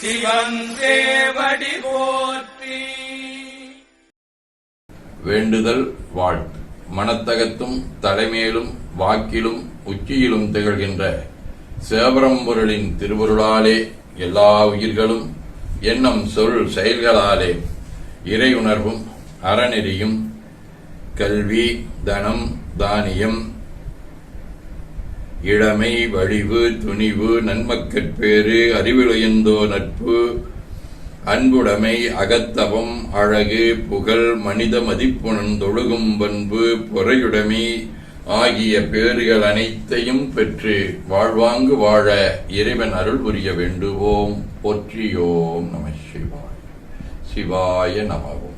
சிவன் போற்றி. வேண்டுதல் வாழ்த்து மனத்தகத்தும் தலைமேலும் வாக்கிலும் உச்சியிலும் திகழ்கின்ற சேவரம்பொருளின் திருவருளாலே எல்லா உயிர்களும் எண்ணம் சொல் செயல்களாலே இறையுணர்வும் அறநெறியும் கல்வி தனம் தானியம் இளமை வழிவு துணிவு நன்மக்கட்பேறு அறிவிலுயர்ந்தோ நட்பு அன்புடைமை அகத்தவம் அழகு புகழ் மனித மதிப்புணன் தொழுகும் பண்பு பொறையுடைமை ஆகிய பேறுகள் அனைத்தையும் பெற்று வாழ்வாங்கு வாழ இறைவன் அருள் புரிய வேண்டுவோம். போற்றியோம் நம சிவாய. சிவாய நமவும்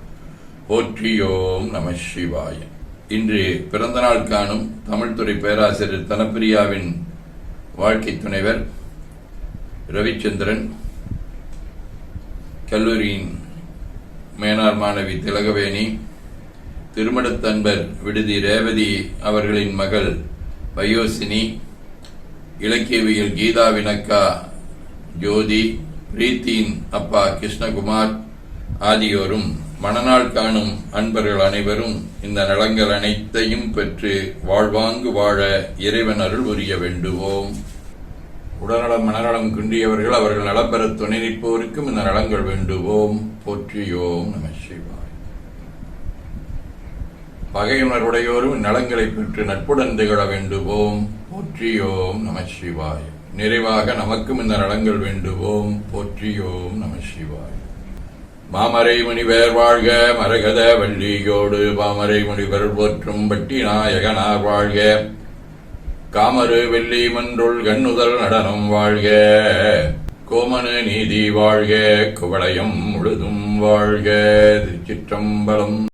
போற்றியோம் நம சிவாய. இன்று பிறந்தநாள் காணும் தமிழ்துறை பேராசிரியர் தனப்பிரியாவின் வாழ்க்கை துணைவர் ரவிச்சந்திரன் கல்லூரியின் மேனார் மாணவி திலகவேணி திருமணத்தன்பர் விடுதி ரேவதி அவர்களின் மகள் வயோசினி இலக்கியவியல் கீதா வினக்கா ஜோதி பிரீத்தியின் அப்பா கிருஷ்ணகுமார் ஆதியோரும் மணநாள் காணும் அன்பர்கள் அனைவரும் இந்த நலங்கள் அனைத்தையும் பெற்று வாழ்வாங்கு வாழ இறைவன் அருள் புரிய வேண்டுவோம். உடல்நலம் மனநலம் குன்றியவர்கள் அவர்கள் நலம் பெற துணை நிற்போருக்கும் இந்த நலங்கள் வேண்டுவோம். போற்றியோம் நம சிவாய். பகையுணர்வுடையோரும் நலங்களை பெற்று நட்புடன் திகழ வேண்டுவோம். போற்றியோம் நம சிவாய். நிறைவாக நமக்கும் இந்த நலங்கள் வேண்டுவோம். போற்றியோம் நம சிவாய். மாமரை முனிவர் வாழ்க மரகத வள்ளியோடு பாமரை பெருள் போற்றும் பட்டி நாயகனார் வாழ்க. காமரு வெள்ளி மன்றுள் கண்ணுதல் நடனம் வாழ்க. கோமனு நீதி வாழ்க குவளையம் முழுதும் வாழ்க. திருச்சிற்றம்பலம்